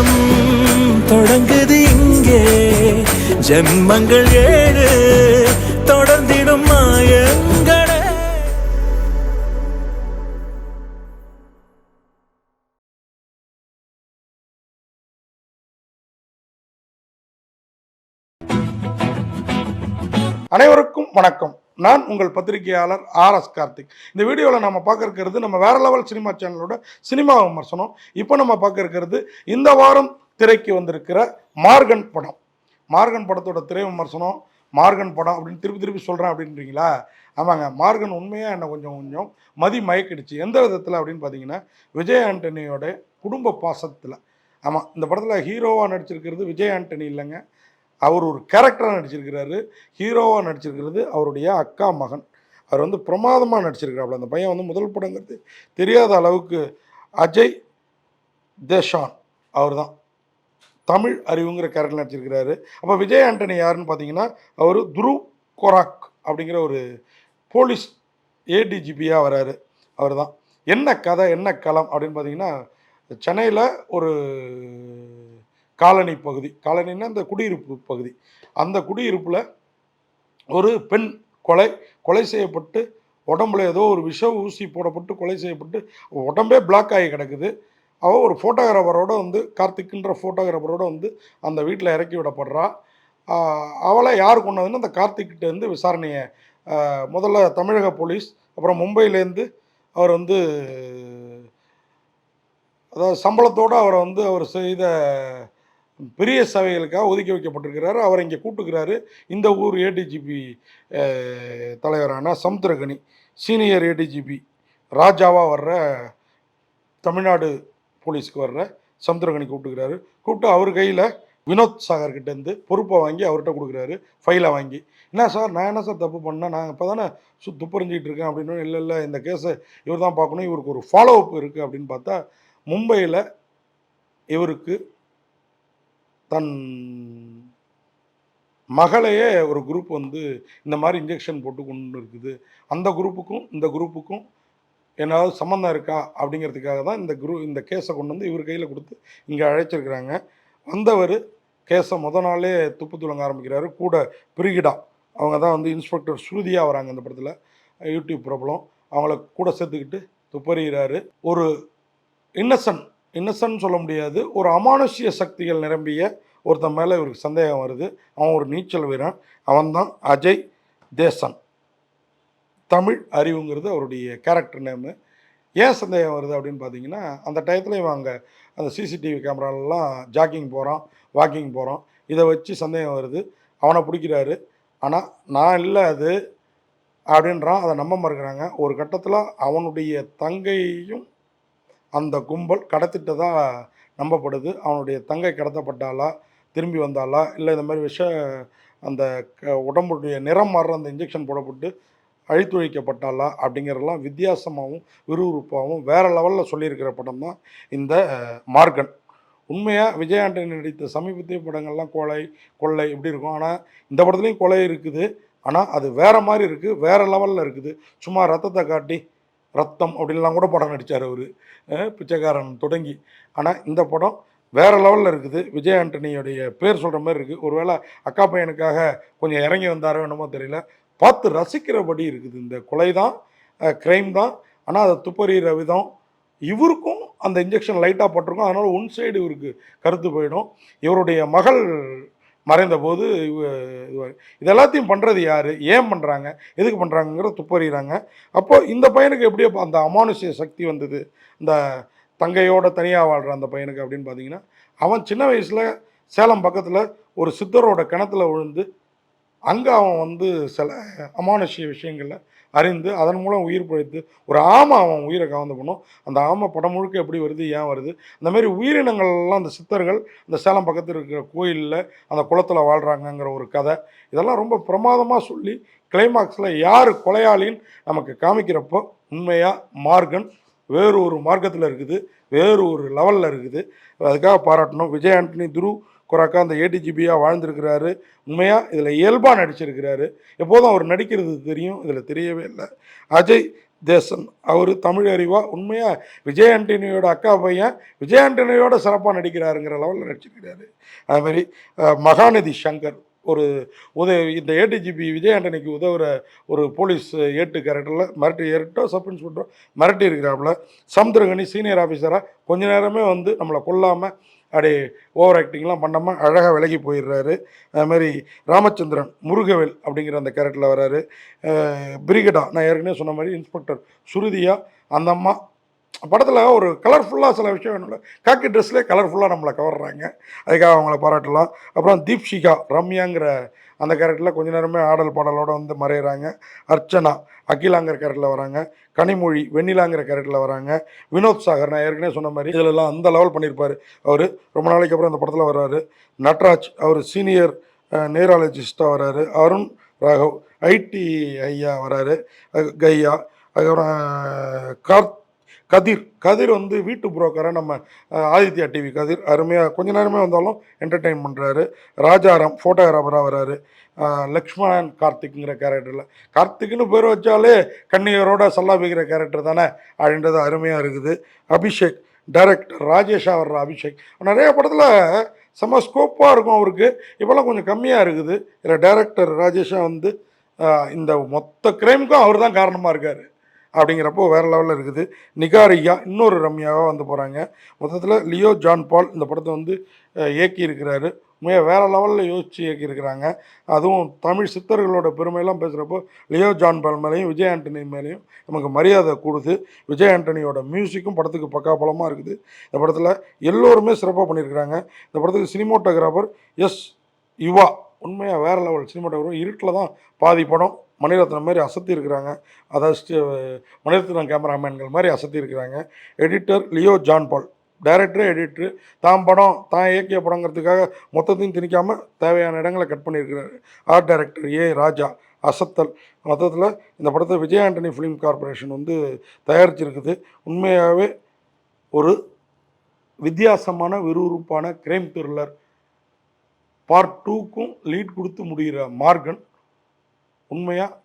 பயணம் தொடங்குது இங்கே. ஜென்மங்கள் ஏழு தொடர்ந்திடும் மாயங்களே. அனைவருக்கும் வணக்கம். நான் உங்கள் பத்திரிகையாளர் ஆர் எஸ் கார்த்திக். இந்த வீடியோவில் நம்ம பார்க்க இருக்கிறது நம்ம வேற லெவல் சினிமா சேனலோட சினிமா விமர்சனம். இப்போ நம்ம பார்க்க இருக்கிறது இந்த வாரம் திரைக்கு வந்திருக்கிற மார்கன் படம். மார்கன் படத்தோட திரை விமர்சனம் மார்கன் படம் அப்படின்னு திருப்பி திருப்பி சொல்கிறேன் அப்படின்றீங்களா? ஆமாங்க மார்கன் உண்மையாக என்ன கொஞ்சம் கொஞ்சம் மதி மயக்கிடுச்சு. எந்த விதத்தில் அப்படின்னு பார்த்தீங்கன்னா விஜய் ஆண்டனியோட குடும்ப பாசத்தில். ஆமாம் இந்த படத்தில் ஹீரோவாக நடிச்சிருக்கிறது விஜய் ஆண்டனி இல்லைங்க. அவர் ஒரு கேரக்டராக நடிச்சிருக்கிறாரு ஹீரோவாக நடிச்சிருக்கிறது அவருடைய அக்கா மகன். அவர் வந்து பிரமாதமாக நடிச்சிருக்கிறாப்புல. அந்த பையன் வந்து முதல் படங்கிறது தெரியாத அளவுக்கு அஜய் தேஷான் அவர் தான் தமிழ் அறிவுங்கிற கேரக்டர் நடிச்சிருக்கிறாரு. அப்போ விஜய் ஆண்டனி யாருன்னு பார்த்தீங்கன்னா அவர் துருவ் கொராக் அப்படிங்கிற ஒரு போலீஸ் ஏடிஜிபியாக வராரு. அவர் தான் என்ன கதை என்ன களம் அப்படின்னு பார்த்தீங்கன்னா சென்னையில் ஒரு காலனி பகுதி. காலனின்னா அந்த குடியிருப்பு பகுதி. அந்த குடியிருப்பில் ஒரு பெண் கொலை கொலை செய்யப்பட்டு உடம்புல ஏதோ ஒரு விஷ ஊசி போடப்பட்டு கொலை செய்யப்பட்டு உடம்பே பிளாக் ஆகி கிடக்குது. அவள் ஒரு ஃபோட்டோகிராஃபரோட வந்து கார்த்திக்ன்ற ஃபோட்டோகிராஃபரோட வந்து அந்த வீட்டில் இறக்கி விடப்படுறா. அவளை யார் கொண்டதுன்னு அந்த கார்த்திக்கிட்ட இருந்து விசாரணையை முதல்ல தமிழக போலீஸ் அப்புறம் மும்பையிலேருந்து அவர் வந்து அதாவது சம்பளத்தோடு அவரை வந்து அவர் செய்த பெரிய சபைகளுக்காக ஒதுக்கி வைக்கப்பட்டிருக்கிறாரு. அவர் இங்கே கூட்டுக்கிறாரு. இந்த ஊர் ஏடிஜிபி தலைவரான சமுத்திரகனி சீனியர் ஏடிஜிபி ராஜாவாக வர்ற தமிழ்நாடு போலீஸ்க்கு வர்ற சமுத்திரகனி கூப்பிட்டுக்கிறாரு கூப்பிட்டு அவர் கையில் வினோத் சாகர்கிட்டேருந்து பொறுப்பை வாங்கி அவர்கிட்ட கொடுக்குறாரு. ஃபைலை வாங்கி. என்ன சார் நான் என்ன சார் தப்பு பண்ணேன்? நான் இப்போ தானே சு துப்பறிஞ்சிட்டு இருக்கேன் அப்படின்னு இல்லை இல்லை இந்த கேஸை இவர் தான் பார்க்கணும். இவருக்கு ஒரு ஃபாலோ அப் இருக்குது அப்படின்னு பார்த்தா மும்பையில் இவருக்கு தன் மகளையே ஒரு குரூப் வந்து இந்த மாதிரி இன்ஜெக்ஷன் போட்டு கொண்டு இருக்குது. அந்த குரூப்புக்கும் இந்த குரூப்புக்கும் ஏதாவது சம்மந்தம் இருக்கா? அப்படிங்கிறதுக்காக தான் இந்த குரூ இந்த கேஸை கொண்டு வந்து இவர் கையில் கொடுத்து இங்கே அழைச்சிருக்கிறாங்க. வந்தவர் கேஸை முத நாளே துப்பு துளங்க ஆரம்பிக்கிறாரு. கூட பிரிகிடா. அவங்க தான் வந்து இன்ஸ்பெக்டர் ஸ்ருதியாக வராங்க இந்த படத்தில். யூடியூப் ப்ராப்ளம் அவங்கள கூட சேர்த்துக்கிட்டு துப்பறிகிறாரு. ஒரு இன்னசென்ட் இன்னசென்ட் சொல்ல முடியாது. ஒரு அமானுஷ்ய சக்திகள் நிரம்பிய ஒருத்தன் மேலே இவருக்கு சந்தேகம் வருது. அவன் ஒரு நீச்சல் வீரன். அவன்தான் அஜய் தேசன். தமிழ் அறிவுங்கிறது அவருடைய கேரக்டர் நேமு ஏன் சந்தேகம் வருது அப்படின்னு பார்த்தீங்கன்னா அந்த டயத்தில் இவன் அங்கே அந்த சிசிடிவி கேமராலெலாம் ஜாக்கிங் போகிறான் வாக்கிங் போகிறான் இதை வச்சு சந்தேகம் வருது. அவனை பிடிக்கிறாரு. ஆனால் நான் இல்லை அது அப்படின்றான். அதை நம்ப மறுக்கிறாங்க. ஒரு கட்டத்தில் அவனுடைய தங்கையும் அந்த கும்பல் கடத்திட்டதாக நம்பப்படுது. அவனுடைய தங்கை கடத்தப்பட்டாலா திரும்பி வந்தாலா இல்லை இந்த மாதிரி விஷ அந்த க உடம்புடைய நிறம் மாறுற அந்த இன்ஜெக்ஷன் போடப்பட்டு அழித்து வைக்கப்பட்டாலா அப்படிங்கிறதெல்லாம் வித்தியாசமாகவும் விறுவிறுப்பாகவும் வேறு லெவலில் சொல்லியிருக்கிற படம் தான் இந்த மார்கன். உண்மையாக விஜய் ஆண்டனி நடித்த சமீபத்திய படங்கள்லாம் கொலை கொள்ளை இப்படி இருக்கும். ஆனால் இந்த படத்துலேயும் கொலை இருக்குது. ஆனால் அது வேறு மாதிரி இருக்குது வேறு லெவலில் இருக்குது. சும்மா ரத்தத்தை காட்டி ரத்தம் அப்படின்லாம் கூட படம் நடித்தார் அவர். பிச்சைக்காரன் தொடங்கி. ஆனால் இந்த படம் வேறு லெவலில் இருக்குது. விஜய் ஆண்டனியோடைய பேர் சொல்கிற மாதிரி இருக்குது ஒருவேளை அக்கா பையனுக்காக கொஞ்சம் இறங்கி வந்தாரோ என்னமோ தெரியல. பார்த்து ரசிக்கிறபடி இருக்குது. இந்த கொலை தான் க்ரைம் தான். ஆனால் அதை துப்பறிகிற விதம் இவருக்கும் அந்த இன்ஜெக்ஷன் லைட்டாக பட்டிருக்கும். அதனால் ஒன் சைடு இவருக்கு கருத்து போயிடும். இவருடைய மகள் மறைந்த போது இது- எல்லாத்தையும் பண்ணுறது யார்? ஏன் பண்ணுறாங்க எதுக்கு பண்ணுறாங்கங்கிற துப்பறிகிறாங்க அப்போது இந்த பையனுக்கு எப்படியோ அந்த அமானுஷ்ய சக்தி வந்தது. இந்த தங்கையோட தனியாக வாழ்கிற அந்த பையனுக்கு அப்படின்னு பார்த்தீங்கன்னா அவன் சின்ன வயசில் சேலம் பக்கத்தில் ஒரு சித்தரோட கிணத்துல விழுந்து அங்கே அவன் வந்து சில அமானுஷ்ய விஷயங்களில் அறிந்து அதன் மூலம் உயிர் பிழைத்து ஒரு ஆமை அவன் உயிரை கவர்ந்து பண்ணும். அந்த ஆமை படம் முழுக்க எப்படி வருது ஏன் வருது? அந்த மாதிரி உயிரினங்கள்லாம் அந்த சித்தர்கள் அந்த சேலம் பக்கத்தில் இருக்கிற கோயிலில் அந்த குளத்தில் வாழ்கிறாங்கங்கிற ஒரு கதை. இதெல்லாம் ரொம்ப பிரமாதமாக சொல்லி கிளைமாக்ஸில் யார் கொலையாளின்னு நமக்கு காமிக்கிறப்போ உண்மையாக மார்கன் வேறு ஒரு மார்க்கத்தில் இருக்குது வேறு ஒரு லெவலில் இருக்குது. அதுக்காக பாராட்டணும். விஜய் ஆண்டனி துரு குறாக்கா அந்த ஏடிஜிபியாக வாழ்ந்திருக்கிறாரு. உண்மையாக இதில் இயல்பாக நடிச்சிருக்கிறாரு. எப்போதும் அவர் நடிக்கிறது தெரியும் இதில் தெரியவே இல்லை. அஜய் தேசன் அவர் தமிழ் அறிவா? உண்மையாக விஜய் ஆண்டனியோட அக்கா பையன் விஜய் ஆண்டனியோட சிறப்பாக நடிக்கிறாருங்கிற லெவலில் நடிச்சிருக்கிறாரு. அதுமாரி மகாநதி சங்கர் ஒரு உதவி இந்த ஏடிஜிபி விஜய் ஆண்டனிக்கு உதவுற ஒரு போலீஸ் ஏட்டு கேரக்டரில் மிரட்டி ஏறிட்டோ சப் இன்ஸ்பெக்டரோ மிரட்டி இருக்கிறாப்புல. சமுத்திரகனி சீனியர் ஆஃபீஸராக கொஞ்ச நேரமே வந்து நம்மளை கொல்லாமல் அப்படியே ஓவர் ஆக்டிங்லாம் பண்ணாமல் அழகாக விலகி போயிடுறாரு. அது மாதிரி ராமச்சந்திரன் முருகவேல் அப்படிங்கிற அந்த கேரக்டரில் வராரு. பிரிகடா நான் ஏற்கனவே சொன்ன மாதிரி இன்ஸ்பெக்டர் சுருதியா அந்த அம்மா படத்தில் ஒரு கலர்ஃபுல்லாக சில விஷயம் என்னோட காக்கி ட்ரெஸ்லேயே கலர்ஃபுல்லாக நம்மளை கவர்றாங்க. அதுக்காக அவங்கள பாராட்டலாம். அப்புறம் தீப்ஷிகா ரம்யாங்கிற அந்த கேரக்டரில் கொஞ்ச நேரமே ஆடல் பாடலோடு வந்து மறையிறாங்க. அர்ச்சனா அகிலாங்கிற கேரக்டரில் வராங்க. கனிமொழி வெண்ணிலாங்கிற கேரக்டரில் வராங்க. வினோத் சாகர் நான் ஏற்கனவே சொன்ன மாதிரி இதிலெல்லாம் அந்த லெவல் பண்ணியிருப்பார் அவர். ரொம்ப நாளைக்கு அப்புறம் அந்த படத்தில் வர்றாரு. நட்ராஜ் அவர் சீனியர் நேராலஜிஸ்ட்டாக வராரு அருண் ராகவ் ஐடி ஐயா வராரு கையா அதுக்கப்புறம் கார்த் கதிர் கதிர் வந்து வீட்டு புரோக்கரை நம்ம ஆதித்யா டிவி கதிர் அருமையாக கொஞ்ச நேரமே வந்தாலும் என்டர்டெயின் பண்ணுறாரு ராஜாராம் ஃபோட்டோகிராஃபராக வராரு. லக்ஷ்மணன் கார்த்திக்ங்கிற கேரக்டரில் கார்த்திக்னு பேர் வச்சாலே கண்ணியரோட சல்லாபிக்கிற கேரக்டர் தானே அப்படின்றது அருமையாக இருக்குது. அபிஷேக் டைரக்டர் ராஜேஷா வர்ற அபிஷேக். நிறைய படத்தில் செம்ம ஸ்கோப்பாக இருக்கும் அவருக்கு. இப்போல்லாம் கொஞ்சம் கம்மியாக இருக்குது. இதில் டைரக்டர் ராஜேஷா வந்து இந்த மொத்த கிரைமுக்கும் அவர் தான் காரணமாக இருக்கார். அப்படிங்கிறப்போ வேறு லெவலில் இருக்குது. நிகாரியா இன்னொரு ரம்யாவாக வந்து போகிறாங்க மொத்தத்தில் லியோ ஜான் பால் இந்த படத்தை வந்து அஹ், இயக்கி இருக்கிறாரு உண்மையாக வேறு லெவலில் யோசித்து இயக்கியிருக்கிறாங்க. அதுவும் தமிழ் சித்தர்களோட பெருமையெல்லாம் பேசுகிறப்போ லியோ ஜான் பால் மேலேயும் விஜய் ஆண்டனி மேலேயும் நமக்கு மரியாதை கொடுது. விஜய் ஆண்டனியோட மியூசிக்கும் படத்துக்கு பக்காபலமாக இருக்குது. இந்த படத்தில் எல்லோருமே சிறப்பாக பண்ணியிருக்கிறாங்க. இந்த படத்துக்கு சினிமோட்டோகிராஃபர் எஸ் யுவா உண்மையாக வேறு லெவல் சினிமாட்டோகிராஃபர். இருட்டில் தான் பாதி படம் மணிரத்னம் மாதிரி அசத்தி இருக்கிறாங்க. அதாவது மணிரத்னம் கேமராமேன்கள் மாதிரி அசத்தி இருக்கிறாங்க. Editor Leo John Paul. Director editor. தான் படம் தான் இயக்கிய படங்கிறதுக்காக மொத்தத்தையும் திணிக்காமல் தேவையான இடங்களை கட் பண்ணியிருக்கிறாரு. ஆர்ட் டைரக்டர் ஏ ராஜா அசத்தல். மொத்தத்தில் இந்த படத்தை விஜய் ஆண்டனி ஃபிலிம் கார்ப்பரேஷன் வந்து தயாரிச்சிருக்குது. உண்மையாகவே ஒரு வித்தியாசமான விறுவிறுப்பான கிரைம் த்ரில்லர் பார்ட் டூக்கும் லீட் கொடுத்து முடிகிற மார்கன் உண்மையாக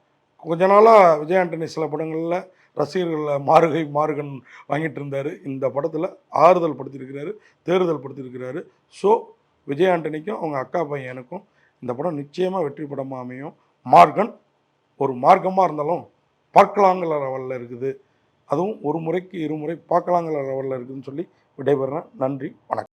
கொஞ்ச நாளாக விஜய் ஆண்டனி சில படங்களில் ரசிகர்களில் மாறுகை மாறுகன் வாங்கிட்டு இருந்தார் இந்த படத்தில் ஆறுதல் படுத்தியிருக்கிறாரு தேறுதல் படுத்தியிருக்கிறாரு ஸோ விஜய் ஆண்டனிக்கும் அவங்க அக்கா பையனுக்கும் இந்த படம் நிச்சயமாக வெற்றி படமாக அமையும். மார்கன் ஒரு மார்க்கமாக இருந்தாலும் பார்க்கலாங்கிற லெவலில் இருக்குது. அதுவும் ஒரு முறைக்கு இருமுறை பார்க்கலாங்கிற லெவலில் இருக்குதுன்னு சொல்லி விடைபெறேன் நன்றி வணக்கம்.